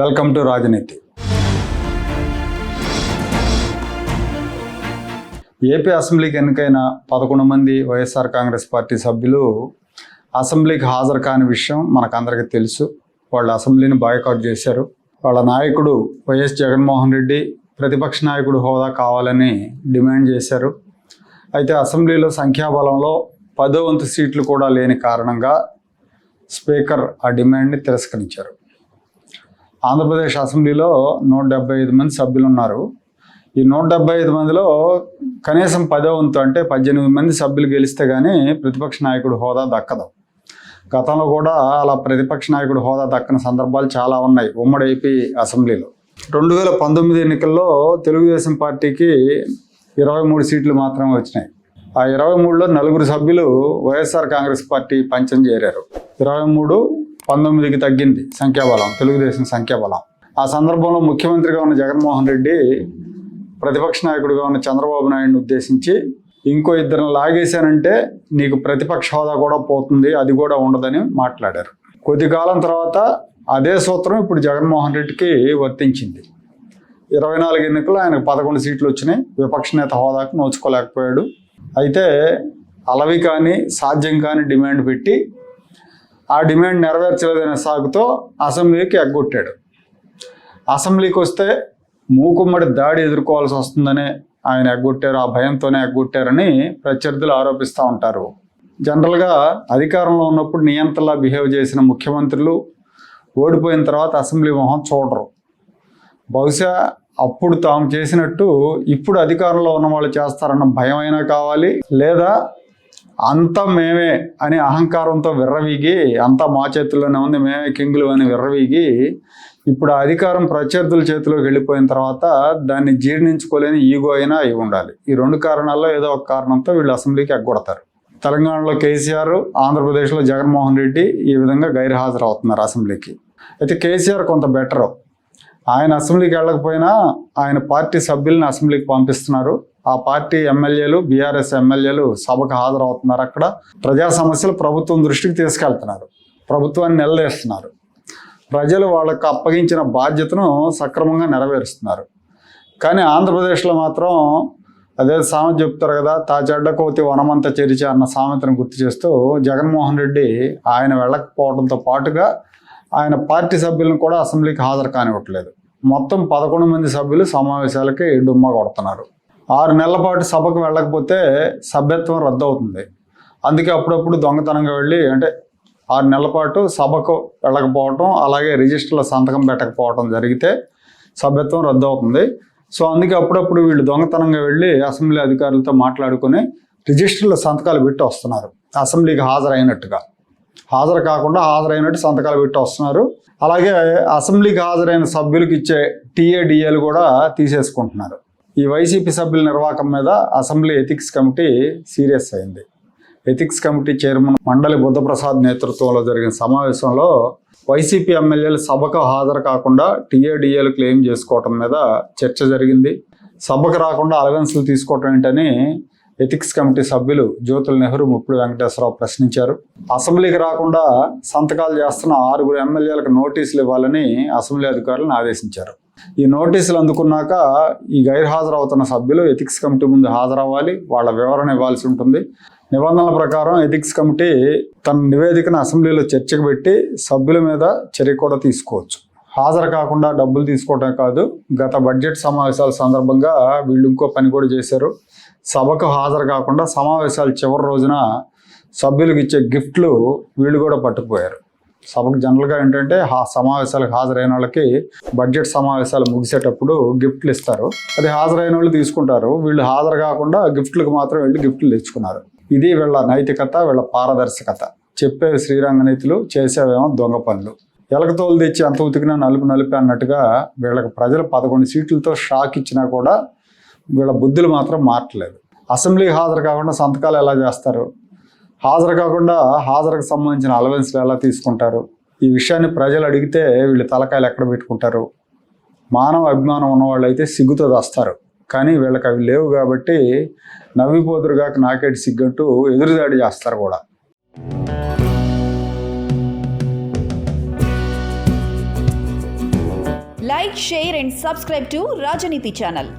Welcome to రాజనీతి. AP అసెంబ్లీకి ఎన్నికైన పదకొండు మంది వైఎస్ఆర్ కాంగ్రెస్ పార్టీ సభ్యులు అసెంబ్లీకి హాజరు కాని విషయం మనకందరికీ తెలుసు. వాళ్ళు అసెంబ్లీని బాయ్కాట్ చేశారు. వాళ్ళ నాయకుడు వైఎస్ జగన్మోహన్ రెడ్డి ప్రతిపక్ష నాయకుడు హోదా కావాలని డిమాండ్ చేశారు. అయితే అసెంబ్లీలో సంఖ్యాబలంలో పదో వంతు సీట్లు కూడా లేని కారణంగా స్పీకర్ ఆ డిమాండ్ని తిరస్కరించారు. ఆంధ్రప్రదేశ్ అసెంబ్లీలో నూట డెబ్బై ఐదు మంది సభ్యులు ఉన్నారు ఈ నూట డెబ్బై ఐదు మందిలో కనీసం పదో వంతు అంటే పద్దెనిమిది మంది సభ్యులు గెలిస్తే కానీ ప్రతిపక్ష నాయకుడు హోదా దక్కదు. గతంలో కూడా అలా ప్రతిపక్ష నాయకుడు హోదా దక్కని సందర్భాలు చాలా ఉన్నాయి ఉమ్మడి ఏపీ అసెంబ్లీలో. రెండు వేల పంతొమ్మిది ఎన్నికల్లో తెలుగుదేశం పార్టీకి ఇరవై మూడు సీట్లు మాత్రమే వచ్చినాయి. ఆ ఇరవై మూడులో నలుగురు సభ్యులు వైఎస్ఆర్ కాంగ్రెస్ పార్టీ పంచం చేరారు. ఇరవై మూడు పంతొమ్మిదికి తగ్గింది సంఖ్యాబలం తెలుగుదేశం సంఖ్యాబలం. ఆ సందర్భంలో ముఖ్యమంత్రిగా ఉన్న జగన్మోహన్ రెడ్డి ప్రతిపక్ష నాయకుడిగా ఉన్న చంద్రబాబు నాయుడిని ఉద్దేశించి ఇంకో ఇద్దరిని లాగేశానంటే నీకు ప్రతిపక్ష హోదా కూడా పోతుంది అది కూడా ఉండదని మాట్లాడారు. కొద్ది కాలం తర్వాత అదే సూత్రం ఇప్పుడు జగన్మోహన్ రెడ్డికి వర్తించింది. ఇరవై నాలుగు ఎన్నికల్లో ఆయనకు పదకొండు సీట్లు వచ్చినాయి విపక్ష నేత హోదాకు నోచుకోలేకపోయాడు. అయితే అలవి కానీ సాధ్యం కాని డిమాండ్ పెట్టి ఆ డిమాండ్ నెరవేర్చలేదనే సాగుతో అసెంబ్లీకి ఎగ్గొట్టాడు. అసెంబ్లీకి వస్తే మూకుమ్మడి దాడి ఎదుర్కోవాల్సి వస్తుందనే ఆయన ఎగ్గొట్టారు ఆ భయంతోనే ఎగ్గొట్టారని ప్రత్యర్థులు ఆరోపిస్తూ ఉంటారు. జనరల్గా అధికారంలో ఉన్నప్పుడు నియంత్రలా బిహేవ్ చేసిన ముఖ్యమంత్రులు ఓడిపోయిన తర్వాత అసెంబ్లీ మొహం చూడరు. బహుశా అప్పుడు తాము చేసినట్టు ఇప్పుడు అధికారంలో ఉన్న వాళ్ళు చేస్తారన్న భయమైనా కావాలి లేదా అంతా మేమే అని అహంకారంతో విర్రవీగి అంతా మా చేతుల్లోనే ఉంది మేమే కింగులు అని విర్రవీగి ఇప్పుడు అధికారం ప్రత్యర్థుల చేతిలోకి వెళ్ళిపోయిన తర్వాత దాన్ని జీర్ణించుకోలేని ఈగో అయినా అయి ఉండాలి. ఈ రెండు కారణాల్లో ఏదో ఒక కారణంతో వీళ్ళు అసెంబ్లీకి ఎగ్గొడతారు. తెలంగాణలో కేసీఆర్ ఆంధ్రప్రదేశ్లో జగన్మోహన్ రెడ్డి ఈ విధంగా గైర్హాజరు అవుతున్నారు అసెంబ్లీకి. అయితే కేసీఆర్ కొంత బెటరు. ఆయన అసెంబ్లీకి వెళ్ళకపోయినా ఆయన పార్టీ సభ్యుల్ని అసెంబ్లీకి పంపిస్తున్నారు. ఆ పార్టీ ఎమ్మెల్యేలు బీఆర్ఎస్ ఎమ్మెల్యేలు సభకు హాజరవుతున్నారు అక్కడ. ప్రజా సమస్యలు ప్రభుత్వం దృష్టికి తీసుకెళ్తున్నారు. ప్రభుత్వాన్ని నిలదీస్తున్నారు. ప్రజలు వాళ్ళకు అప్పగించిన బాధ్యతను సక్రమంగా నెరవేరుస్తున్నారు. కానీ ఆంధ్రప్రదేశ్లో మాత్రం అదే సామెత చెప్తారు కదా తాచెడ్డ కోతి వనమంత చెరిచ అన్న సామెతను గుర్తు చేస్తూ జగన్మోహన్ రెడ్డి ఆయన వెళ్ళకపోవడంతో పాటుగా ఆయన పార్టీ సభ్యులను కూడా అసెంబ్లీకి హాజరు కానివ్వట్లేదు. మొత్తం పదకొండు మంది సభ్యులు సమావేశాలకి డుమ్మా కొడుతున్నారు. ఆరు నెలల పాటు సభకు వెళ్ళకపోతే సభ్యత్వం రద్దు అవుతుంది అందుకే అప్పుడప్పుడు దొంగతనంగా వెళ్ళి అంటే ఆరు నెలల పాటు సభకు వెళ్ళకపోవటం అలాగే రిజిస్టర్లో సంతకం పెట్టకపోవటం జరిగితే సభ్యత్వం రద్దు అవుతుంది సో అందుకే అప్పుడప్పుడు వీళ్ళు దొంగతనంగా వెళ్ళి అసెంబ్లీ అధికారులతో మాట్లాడుకుని రిజిస్టర్లో సంతకాలు పెట్టి వస్తున్నారు. అసెంబ్లీకి హాజరైనట్టుగా. హాజరు కాకుండా హాజరైనట్టు సంతకాలు పెట్టి వస్తున్నారు. అలాగే అసెంబ్లీకి హాజరైన సభ్యులకు ఇచ్చే టీఏడిఏలు కూడా తీసేసుకుంటున్నారు. ఈ వైసీపీ సభ్యుల నిర్వాహకం మీద అసెంబ్లీ ఎథిక్స్ కమిటీ సీరియస్ అయింది. Ethics committee chairman Mandali Buddhaprasad నేతృత్వంలో జరిగిన సమావేశంలో వైసీపీ ఎమ్మెల్యేలు సభకు హాజరు కాకుండా టీఏడిఏలు క్లెయిమ్ చేసుకోవటం మీద చర్చ జరిగింది. సభకు రాకుండా అలవెన్స్లు తీసుకోవటం ఏంటని ఎథిక్స్ కమిటీ సభ్యులు జ్యోతుల నెహ్రూ ముప్పుడు వెంకటేశ్వరరావు ప్రశ్నించారు. అసెంబ్లీకి రాకుండా సంతకాలు చేస్తున్న ఆరుగురు ఎమ్మెల్యేలకు నోటీసులు ఇవ్వాలని అసెంబ్లీ అధికారులను ఆదేశించారు. ఈ నోటీసులు అందుకున్నాక ఈ గైర్హాజరవుతున్న సభ్యులు ఎథిక్స్ కమిటీ ముందు హాజరవ్వాలి వాళ్ళ వివరణ ఇవ్వాల్సి ఉంటుంది. నిబంధనల ప్రకారం ఎథిక్స్ కమిటీ తన నివేదికను అసెంబ్లీలో చర్చకు పెట్టి సభ్యుల మీద చర్య కూడా తీసుకోవచ్చు. హాజరు కాకుండా డబ్బులు తీసుకోవటం కాదు గత బడ్జెట్ సమావేశాల సందర్భంగా వీళ్ళు ఇంకో పని కూడా చేశారు. సభకు హాజరు కాకుండా సమావేశాలు చివరి రోజున సభ్యులకు ఇచ్చే గిఫ్ట్లు వీళ్ళు కూడా పట్టుకుపోయారు. సభకు జనరల్గా ఏంటంటే ఆ సమావేశాలకు హాజరైన వాళ్ళకి బడ్జెట్ సమావేశాలు ముగిసేటప్పుడు గిఫ్ట్లు ఇస్తారు. అది హాజరైన వాళ్ళు తీసుకుంటారు. వీళ్ళు హాజరు కాకుండా గిఫ్ట్లకు మాత్రం వెళ్ళి గిఫ్ట్లు తెచ్చుకున్నారు. ఇది వీళ్ళ నైతికత వీళ్ళ పారదర్శకత. చెప్పేవి శ్రీరంగనీతులు చేసేవేమో దొంగ పనులు. ఎలకతోలు తెచ్చి అంత ఉతికినా నలుపు నలిపి అన్నట్టుగా వీళ్ళకి ప్రజలు పదకొండు సీట్లతో షాక్ ఇచ్చినా కూడా వీళ్ళ బుద్ధులు మాత్రం మారట్లేదు అసెంబ్లీకి హాజరు కాకుండా సంతకాలు ఎలా చేస్తారు? హాజరు కాకుండా హాజరుకు సంబంధించిన అలవెన్స్లు ఎలా తీసుకుంటారు? ఈ విషయాన్ని ప్రజలు అడిగితే వీళ్ళు తలకాయలు ఎక్కడ పెట్టుకుంటారు? మానవ అభిమానం ఉన్నవాళ్ళు అయితే సిగ్గుతో దస్తారు. కానీ వీళ్ళకి అవి లేవు కాబట్టి నవ్విపోదురుగాక నాకేటి సిగ్గంటూ ఎదురుదాడి చేస్తారు కూడా. Like share and subscribe to Rajaneeti channel